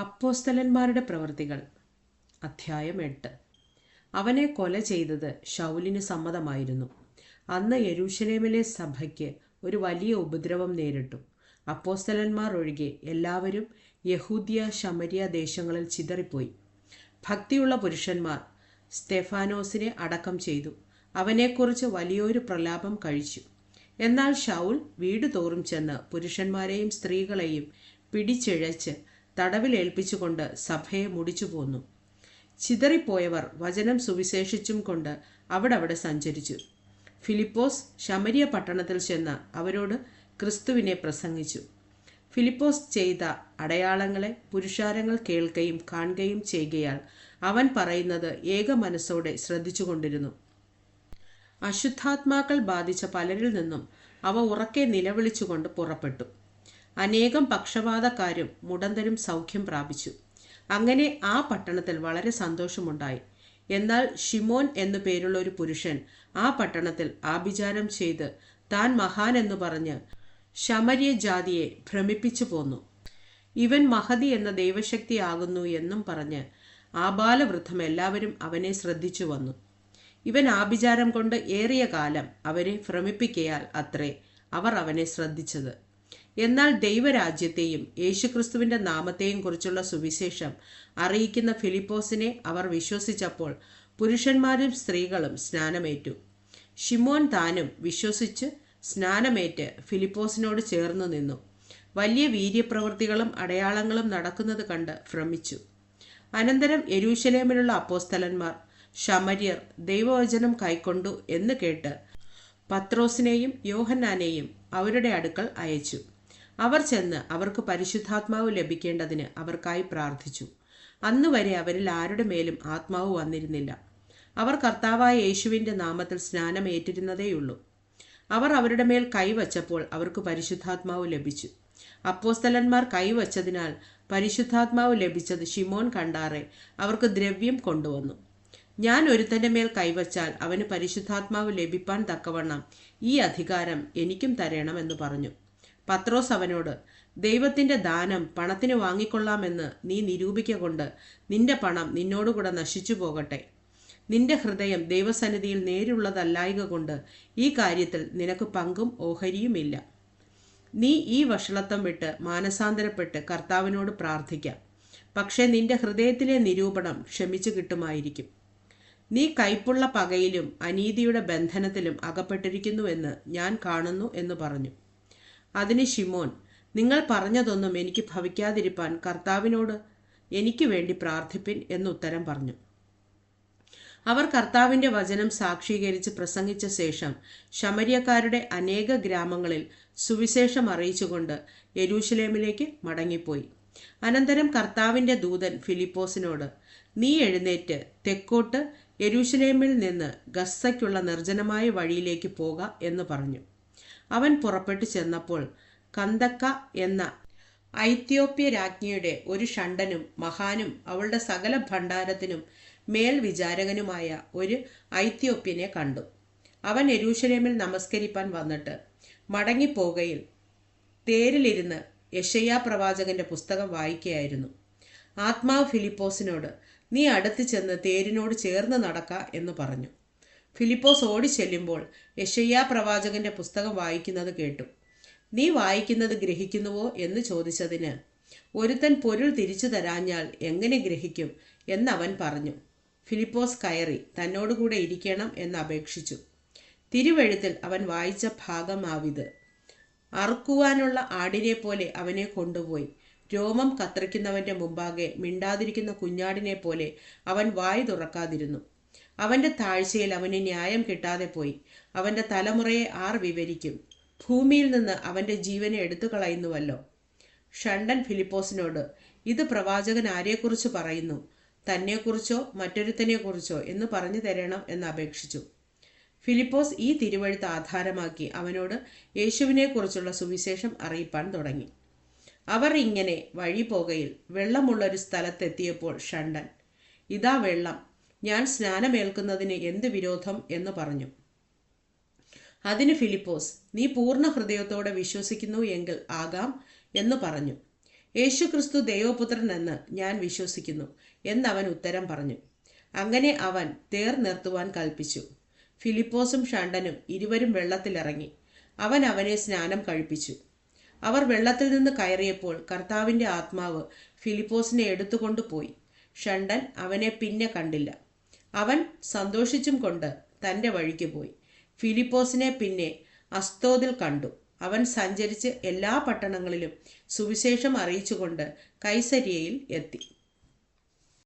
അപ്പോസ്തലന്മാരുടെ പ്രവൃത്തികൾ. അധ്യായം എട്ട്. അവനെ കൊല ചെയ്തത് ഷൗലിന് സമ്മതമായിരുന്നു. അന്ന് യരൂഷലേമിലെ സഭയ്ക്ക് ഒരു വലിയ ഉപദ്രവം നേരിട്ടു. അപ്പോസ്തലന്മാർ ഒഴികെ എല്ലാവരും യഹൂദിയ ശമരിയ ദേശങ്ങളിൽ ചിതറിപ്പോയി. ഭക്തിയുള്ള പുരുഷന്മാർ സ്റ്റെഫാനോസിനെ അടക്കം ചെയ്തു. അവനെക്കുറിച്ച് വലിയൊരു പ്രലാപം കഴിച്ചു. എന്നാൽ ഷൗൽ വീട് തോറും ചെന്ന് പുരുഷന്മാരെയും സ്ത്രീകളെയും പിടിച്ചിഴച്ച് തടവിലേൽപ്പിച്ചുകൊണ്ട് സഭയെ മുടിച്ചു പോന്നു. ചിതറിപ്പോയവർ വചനം സുവിശേഷിച്ചും കൊണ്ട് അവിടവിടെ സഞ്ചരിച്ചു. ഫിലിപ്പോസ് ശമരിയ പട്ടണത്തിൽ ചെന്ന് അവരോട് ക്രിസ്തുവിനെ പ്രസംഗിച്ചു. ഫിലിപ്പോസ് ചെയ്ത അടയാളങ്ങളെ പുരുഷാരങ്ങൾ കേൾക്കുകയും കാണുകയും ചെയ്യുകയാൽ അവൻ പറയുന്നത് ഏക മനസ്സോടെ ശ്രദ്ധിച്ചുകൊണ്ടിരുന്നു. അശുദ്ധാത്മാക്കൾ ബാധിച്ച പലരിൽ നിന്നും അവ ഉറക്കെ നിലവിളിച്ചുകൊണ്ട് പുറപ്പെട്ടു. അനേകം പക്ഷപാതക്കാരും മുടന്തരും സൗഖ്യം പ്രാപിച്ചു. അങ്ങനെ ആ പട്ടണത്തിൽ വളരെ സന്തോഷമുണ്ടായി. എന്നാൽ ഷിമോൻ എന്നു പേരുള്ള ഒരു പുരുഷൻ ആ പട്ടണത്തിൽ ആഭിചാരം ചെയ്ത് താൻ മഹാൻ എന്ന് പറഞ്ഞ് ശമരിയ ജാതിയെ ഭ്രമിപ്പിച്ചു പോന്നു. ഇവൻ മഹതി എന്ന ദൈവശക്തി ദൈവശക്തിയാകുന്നു എന്നും പറഞ്ഞ് ആബാലവൃദ്ധം എല്ലാവരും അവനെ ശ്രദ്ധിച്ചു വന്നു. ഇവൻ ആഭിചാരം കൊണ്ട് ഏറിയ കാലം അവരെ ഭ്രമിപ്പിക്കയാൽ അത്രേ അവർ അവനെ ശ്രദ്ധിച്ചത്. എന്നാൽ ദൈവരാജ്യത്തെയും യേശുക്രിസ്തുവിന്റെ നാമത്തെയും കുറിച്ചുള്ള സുവിശേഷം അറിയിക്കുന്ന ഫിലിപ്പോസിനെ അവർ വിശ്വസിച്ചപ്പോൾ പുരുഷന്മാരും സ്ത്രീകളും സ്നാനമേറ്റു. ഷിമോൻ താനും വിശ്വസിച്ച് സ്നാനമേറ്റ് ഫിലിപ്പോസിനോട് ചേർന്നു നിന്നു. വലിയ വീര്യപ്രവൃത്തികളും അടയാളങ്ങളും നടക്കുന്നത് കണ്ട് ഭ്രമിച്ചു. അനന്തരം യരൂശലേമിലുള്ള അപ്പോസ്തലന്മാർ ശമര്യർ ദൈവവചനം കൈക്കൊണ്ടു എന്ന് കേട്ട് പത്രോസിനെയും യോഹന്നാനെയും അവരുടെ അടുക്കൽ അയച്ചു. അവർ ചെന്ന് അവർക്ക് പരിശുദ്ധാത്മാവ് ലഭിക്കേണ്ടതിന് അവർക്കായി പ്രാർത്ഥിച്ചു. അന്ന് വരെ അവരിൽ ആരുടെ മേലും ആത്മാവ് വന്നിരുന്നില്ല. അവർ കർത്താവായ യേശുവിന്റെ നാമത്തിൽ സ്നാനം ഏറ്റിരുന്നതേയുള്ളൂ. അവർ അവരുടെ മേൽ കൈവച്ചപ്പോൾ അവർക്ക് പരിശുദ്ധാത്മാവ് ലഭിച്ചു. അപ്പോസ്തലന്മാർ കൈവച്ചതിനാൽ പരിശുദ്ധാത്മാവ് ലഭിച്ചത് ഷിമോൻ കണ്ടാറെ അവർക്ക് ദ്രവ്യം കൊണ്ടുവന്നു. ഞാൻ ഒരുത്തന്റെ മേൽ കൈവച്ചാൽ അവന് പരിശുദ്ധാത്മാവ് ലഭിപ്പാൻ തക്കവണ്ണം ഈ അധികാരം എനിക്കും തരണമെന്ന് പറഞ്ഞു. പത്രോസ് അവനോട് ദൈവത്തിന്റെ ദാനം പണത്തിന് വാങ്ങിക്കൊള്ളാമെന്ന് നീ നിരൂപിക്കൊണ്ട് നിന്റെ പണം നിന്നോടുകൂടെ നശിച്ചു പോകട്ടെ. നിന്റെ ഹൃദയം ദൈവസന്നിധിയിൽ നേരുള്ളതല്ലായക കൊണ്ട് ഈ കാര്യത്തിൽ നിനക്ക് പങ്കും ഓഹരിയുമില്ല. നീ ഈ വഷളത്വം വിട്ട് മാനസാന്തരപ്പെട്ട് കർത്താവിനോട് പ്രാർത്ഥിക്കാം. പക്ഷേ നിന്റെ ഹൃദയത്തിലെ നിരൂപണം ക്ഷമിച്ചു കിട്ടുമായിരിക്കും. നീ കൈപ്പുള്ള പകയിലും അനീതിയുടെ ബന്ധനത്തിലും അകപ്പെട്ടിരിക്കുന്നുവെന്ന് ഞാൻ കാണുന്നു എന്ന് പറഞ്ഞു. അതിന് ഷിമോൻ നിങ്ങൾ പറഞ്ഞതൊന്നും എനിക്ക് ഭവിക്കാതിരിപ്പാൻ കർത്താവിനോട് എനിക്ക് വേണ്ടി പ്രാർത്ഥിപ്പിൻ എന്നുത്തരം പറഞ്ഞു. അവർ കർത്താവിന്റെ വചനം സാക്ഷീകരിച്ച് പ്രസംഗിച്ച ശേഷം ശമരിയക്കാരുടെ അനേക ഗ്രാമങ്ങളിൽ സുവിശേഷം അറിയിച്ചുകൊണ്ട് യരൂശലേമിലേക്ക് മടങ്ങിപ്പോയി. അനന്തരം കർത്താവിന്റെ ദൂതൻ ഫിലിപ്പോസിനോട് നീ എഴുന്നേറ്റ് തെക്കോട്ട് യരൂശലേമിൽ നിന്ന് ഗസ്സയ്ക്കുള്ള നിർജനമായ വഴിയിലേക്ക് പോക എന്ന് പറഞ്ഞു. അവൻ പുറപ്പെട്ടു ചെന്നപ്പോൾ കന്തക്ക എന്ന ഐത്യോപ്യ രാജ്ഞിയുടെ ഒരു ഷണ്ടനും മഹാനും അവളുടെ സകല ഭണ്ഡാരത്തിനും മേൽവിചാരകനുമായ ഒരു ഐത്യോപ്യനെ കണ്ടു. അവൻ എരൂശലേമിൽ നമസ്കരിപ്പാൻ വന്നിട്ട് മടങ്ങിപ്പോകയിൽ തേരിലിരുന്ന് യശയ്യാ പ്രവാചകന്റെ പുസ്തകം വായിക്കുകയായിരുന്നു ആത്മാവ് ഫിലിപ്പോസിനോട് നീ അടുത്ത് ചെന്ന് തേരിനോട് ചേർന്ന് നടക്ക എന്ന് പറഞ്ഞു. ഫിലിപ്പോസ് ഓടി ചെല്ലുമ്പോൾ യഷയ്യാ പ്രവാചകന്റെ പുസ്തകം വായിക്കുന്നത് കേട്ടു. നീ വായിക്കുന്നത് ഗ്രഹിക്കുന്നുവോ? എന്ന് ചോദിച്ചതിന് ഒരുത്തൻ പൊരുൾ തിരിച്ചു തരാഞ്ഞാൽ എങ്ങനെ ഗ്രഹിക്കും? എന്നവൻ പറഞ്ഞു. ഫിലിപ്പോസ് കയറി തന്നോടുകൂടെ ഇരിക്കണം എന്ന് അപേക്ഷിച്ചു. തിരുവഴുത്തിൽ അവൻ വായിച്ച ഭാഗമാവിത്. അറുക്കുവാനുള്ള ആടിനെ പോലെ അവനെ കൊണ്ടുപോയി. രോമം കത്രിക്കുന്നവന്റെ മുമ്പാകെ മിണ്ടാതിരിക്കുന്ന കുഞ്ഞാടിനെ പോലെ അവൻ വായി തുറക്കാതിരുന്നു. അവന്റെ താഴ്ചയിൽ അവന് ന്യായം കിട്ടാതെ പോയി. അവന്റെ തലമുറയെ ആർ വിവരിക്കും? ഭൂമിയിൽ നിന്ന് അവന്റെ ജീവനെ എടുത്തു കളയുന്നുവല്ലോ ഷണ്ടൻ ഫിലിപ്പോസിനോട് ഇത് പ്രവാചകൻ ആരെക്കുറിച്ച് പറയുന്നു? തന്നെക്കുറിച്ചോ മറ്റൊരുത്തനെക്കുറിച്ചോ എന്ന് പറഞ്ഞു തരണം എന്ന് അപേക്ഷിച്ചു. ഫിലിപ്പോസ് ഈ തിരുവഴുത്ത് ആധാരമാക്കി അവനോട് യേശുവിനെക്കുറിച്ചുള്ള സുവിശേഷം അറിയിപ്പാൻ തുടങ്ങി. അവർ ഇങ്ങനെ വഴി പോകയിൽ വെള്ളമുള്ളൊരു സ്ഥലത്തെത്തിയപ്പോൾ ഷണ്ടൻ ഇതാ വെള്ളം. ഞാൻ സ്നാനമേൽക്കുന്നതിന് എന്ത് വിരോധം എന്ന് പറഞ്ഞു. അതിന് ഫിലിപ്പോസ് നീ പൂർണ ഹൃദയത്തോടെ വിശ്വസിക്കുന്നു എങ്കിൽ ആകാം എന്ന് പറഞ്ഞു. യേശുക്രിസ്തു ദൈവപുത്രൻ എന്ന് ഞാൻ വിശ്വസിക്കുന്നു എന്നവൻ ഉത്തരം പറഞ്ഞു. അങ്ങനെ അവൻ തേർ നിർത്തുവാൻ കൽപ്പിച്ചു. ഫിലിപ്പോസും ഷണ്ടനും ഇരുവരും വെള്ളത്തിലിറങ്ങി. അവൻ അവനെ സ്നാനം കഴിപ്പിച്ചു. അവർ വെള്ളത്തിൽ നിന്ന് കയറിയപ്പോൾ കർത്താവിന്റെ ആത്മാവ് ഫിലിപ്പോസിനെ എടുത്തുകൊണ്ടുപോയി. ഷണ്ടൻ അവനെ പിന്നെ കണ്ടില്ല. അവൻ സന്തോഷിച്ചും കൊണ്ട് തന്റെ വഴിക്ക് പോയി. ഫിലിപ്പോസിനെ പിന്നെ അസ്തോദിൽ കണ്ടു. അവൻ സഞ്ചരിച്ച് എല്ലാ പട്ടണങ്ങളിലും സുവിശേഷം അറിയിച്ചുകൊണ്ട് കൈസരിയയിൽ എത്തി.